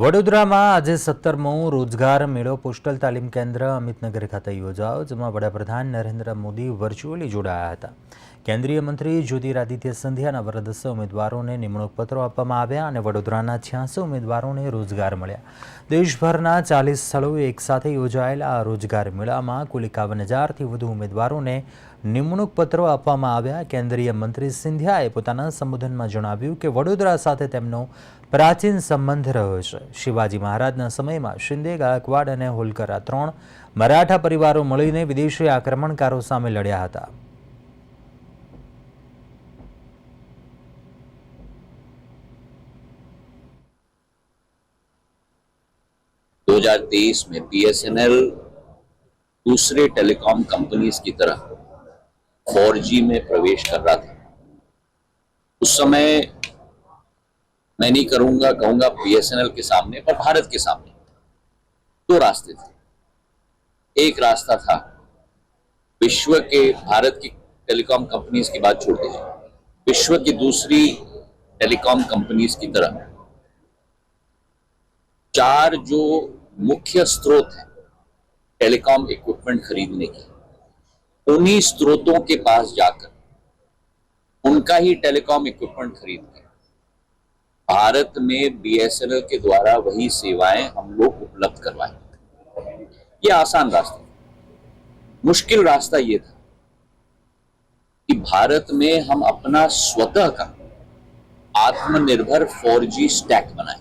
વડોદરામાં આજે સત્તરમો રોજગાર મેળો પોસ્ટલ તાલીમ કેન્દ્ર અમિતનગર ખાતે યોજાયો, જેમાં વડાપ્રધાન નરેન્દ્ર મોદી વર્ચ્યુઅલી જોડાયા હતા. કેન્દ્રીય મંત્રી જ્યોતિરાદિત્ય સિંધિયાના વરદસ્ય ઉમેદવારોને નિમણૂક પત્રો આપવામાં આવ્યા અને વડોદરાના છ્યાસી ઉમેદવારોને રોજગાર મળ્યા. દેશભરના ચાલીસ સ્થળોએ એકસાથે યોજાયેલા આ રોજગાર મેળામાં કુલ એકાવન હજારથી વધુ ઉમેદવારોને નિમણૂક પત્રો આપવામાં આવ્યા કેન્દ્રીય મંત્રી સિંધિયાએ પોતાના સંબોધનમાં જણાવ્યું કે વડોદરા સાથે તેમનો પ્રાચીન સંબંધ રહ્યો છે શિવાજી મહારાજના સમયમાં શિંદે ગાયકવાડ અને હોલકર આ ત્રણ મરાઠા પરિવારો મળીને વિદેશી આક્રમણકારો સામે લડ્યા હતા दो हजार तेईस में बीएसएनएल दूसरे टेलीकॉम कंपनीज की तरह 4G में प्रवेश कर रहा था। उस समय मैं नहीं करूँगा, कहूँगा बीएसएनएल के सामने पर भारत के सामने। दो रास्ते थे। एक रास्ता था, विश्व के, भारत की टेलीकॉम कंपनीज़ की बात छोड़ दीजिए। विश्व की दूसरी टेलीकॉम कंपनीज़ की तरह। चार जो मुख्य स्रोत है, टेलीकॉम इक्विपमेंट खरीदने की। उन्हीं स्रोतों के पास जाकर उनका ही टेलीकॉम इक्विपमेंट खरीद कर भारत में बीएसएनएल के द्वारा वही सेवाएँ हम लोग उपलब्ध करवाए। ये आसान रास्ता मुश्किल रास्ता ये था कि भारत में हम अपना स्वतः का आत्मनिर्भर 4G स्टैक बनाएँ।